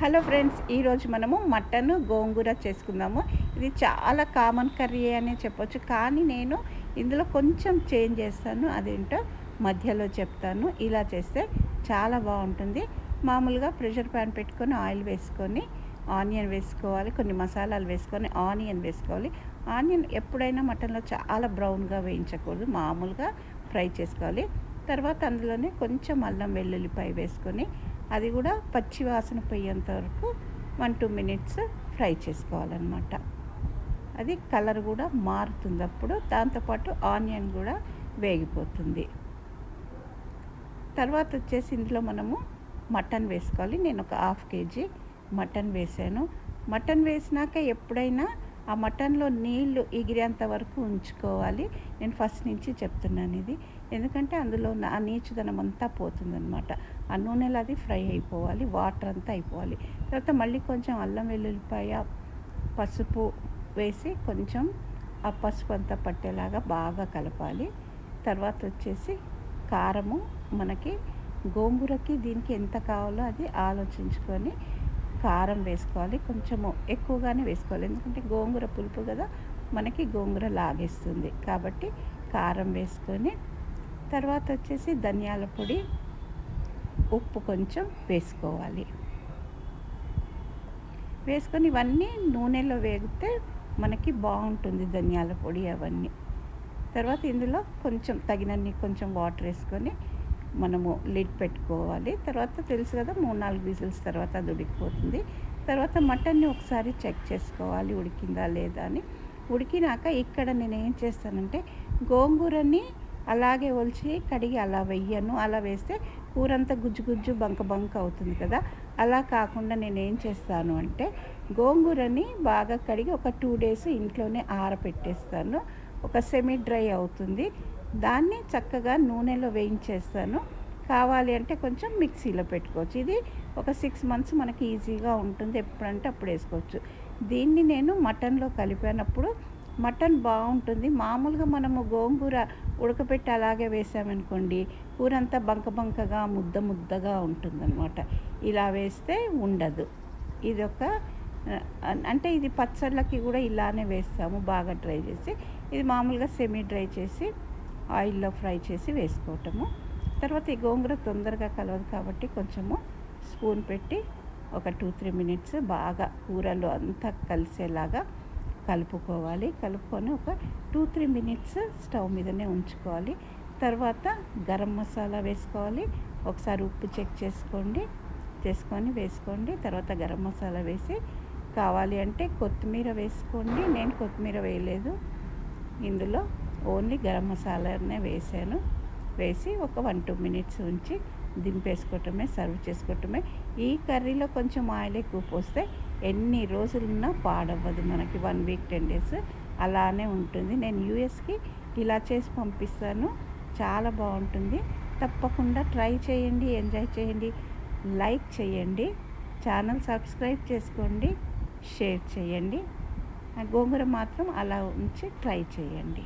Hello friends ఈరోజు మనము mutton గోంగూర చేసుకుందాము. ఇది చాలా కామన్ కర్రీ అనే చెప్పొచ్చు కానీ నేను ఇందులో కొంచెం చేంజ్ చేస్తాను. అదేంటో మధ్యలో చెప్తాను. ఇలా చేస్తే చాలా బాగుంటుంది. మామూలుగా ప్రెషర్ ప్యాన్ పెట్టుకొని ఆయిల్ వేసుకొని ఆనియన్ వేసుకోవాలి కొన్ని మసాలాలు వేసుకొని ఆనియన్ వేసుకోవాలి. ఆనియన్ ఎప్పుడైనా మటన్లో చాలా బ్రౌన్గా వేయించకూడదు. మామూలుగా ఫ్రై చేసుకోవాలి. తర్వాత అందులోనే కొంచెం అల్లం వెల్లుల్లిపాయ వేసుకొని అది కూడా పచ్చి వాసన పోయేంత వరకు వన్ టూ మినిట్స్ ఫ్రై చేసుకోవాలన్నమాట. అది కలర్ కూడా మారుతుంది అప్పుడు దాంతోపాటు ఆనియన్ కూడా వేగిపోతుంది. తర్వాత వచ్చేసి ఇందులో మనము మటన్ వేసుకోవాలి. నేను ఒక హాఫ్ కేజీ మటన్ వేసాను. మటన్ వేసినాక ఎప్పుడైనా ఆ మటన్లో నీళ్ళు ఎగిరేంత వరకు ఉంచుకోవాలి. నేను ఫస్ట్ నుంచి చెప్తున్నాను ఇది. ఎందుకంటే అందులో ఆ నీచుదనం అంతా పోతుందనమాట ఆ నూనెలో అది ఫ్రై అయిపోవాలి వాటర్ అంతా అయిపోవాలి. తర్వాత మళ్ళీ కొంచెం అల్లం వెల్లుల్లిపాయ పసుపు వేసి కొంచెం ఆ పసుపు అంతా పట్టేలాగా బాగా కలపాలి. తర్వాత వచ్చేసి కారము మనకి గోంగూరకి దీనికి ఎంత కావాలో అది ఆలోచించుకొని కారం వేసుకోవాలి. కొంచెము ఎక్కువగానే వేసుకోవాలి. ఎందుకంటే గోంగూర పులుపు కదా మనకి గోంగూర లాగేస్తుంది. కాబట్టి కారం వేసుకొని తర్వాత వచ్చేసి ధనియాల పొడి ఉప్పు కొంచెం వేసుకోవాలి. వేసుకొని ఇవన్నీ నూనెలో వేగితే మనకి బాగుంటుంది ధనియాల పొడి అవన్నీ. తర్వాత ఇందులో కొంచెం తగినన్ని కొంచెం వాటర్ వేసుకొని మనము లిడ్ పెట్టుకోవాలి. తర్వాత తెలుసు కదా మూడు నాలుగు విజిల్స్ తర్వాత అది ఉడికిపోతుంది. తర్వాత మటన్ని ఒకసారి చెక్ చేసుకోవాలి ఉడికిందా లేదా అని. ఉడికినాక ఇక్కడ నేను ఏం చేస్తానంటే గోంగూరని అలాగే ఒలిచి కడిగి అలా వెయ్యను. అలా వేస్తే కూర అంతా గుజ్జు గుజ్జు బంక బంక అవుతుంది కదా. అలా కాకుండా నేను ఏం చేస్తాను అంటే గోంగూరని బాగా కడిగి ఒక టూ డేస్ ఇంట్లోనే ఆరపెట్టేస్తాను. ఒక సెమీ డ్రై అవుతుంది. దాన్ని చక్కగా నూనెలో వేయించేస్తాను. కావాలి అంటే కొంచెం మిక్సీలో పెట్టుకోవచ్చు. ఇది ఒక సిక్స్ మంత్స్ మనకి ఈజీగా ఉంటుంది. ఎప్పుడంటే అప్పుడు వేసుకోవచ్చు. దీన్ని నేను మటన్లో కలిపినప్పుడు మటన్ బాగుంటుంది. మామూలుగా మనము గోంగూర ఉడకపెట్టి అలాగే వేసామనుకోండి కూర అంతా బంక బంకగా ముద్ద ముద్దగా ఉంటుందన్నమాట. ఇలా వేస్తే ఉండదు. ఇది ఒక అంటే ఇది పచ్చళ్ళకి కూడా ఇలానే వేస్తాము. బాగా డ్రై చేసి ఇది మామూలుగా సెమీ డ్రై చేసి ఆయిల్లో ఫ్రై చేసి వేసుకోవటము. తర్వాత ఈ గోంగూర తొందరగా కలవదు కాబట్టి కొంచెము స్పూన్ పెట్టి ఒక టూ త్రీ మినిట్స్ బాగా కూరలు అంతా కలిసేలాగా కలుపుకోవాలి. కలుపుకొని ఒక టూ త్రీ మినిట్స్ స్టవ్ మీదనే ఉంచుకోవాలి. తర్వాత గరం మసాలా వేసుకోవాలి. ఒకసారి ఉప్పు చెక్ చేసుకోండి. చేసుకొని వేసుకోండి. తర్వాత గరం మసాలా వేసి కావాలి అంటే కొత్తిమీర వేసుకోండి. నేను కొత్తిమీర వేయలేదు. ఇందులో ఓన్లీ గరం మసాలానే వేసాను. వేసి ఒక వన్ టూ మినిట్స్ ఉంచి దింపేసుకోవటమే సర్వ్ చేసుకోవటమే. ఈ కర్రీలో కొంచెం ఆయిల్ ఎక్కువ పోస్తే ఎన్ని రోజులున్నా పాడవ్వదు మనకి. వన్ వీక్ టెన్ డేస్ అలానే ఉంటుంది. నేను యూఎస్కి ఇలా చేసి పంపిస్తాను. చాలా బాగుంటుంది. తప్పకుండా ట్రై చేయండి ఎంజాయ్ చేయండి. లైక్ చేయండి. ఛానల్ సబ్స్క్రైబ్ చేసుకోండి. షేర్ చేయండి. గోంగూర మాత్రం అలా ఉంచి ట్రై చేయండి.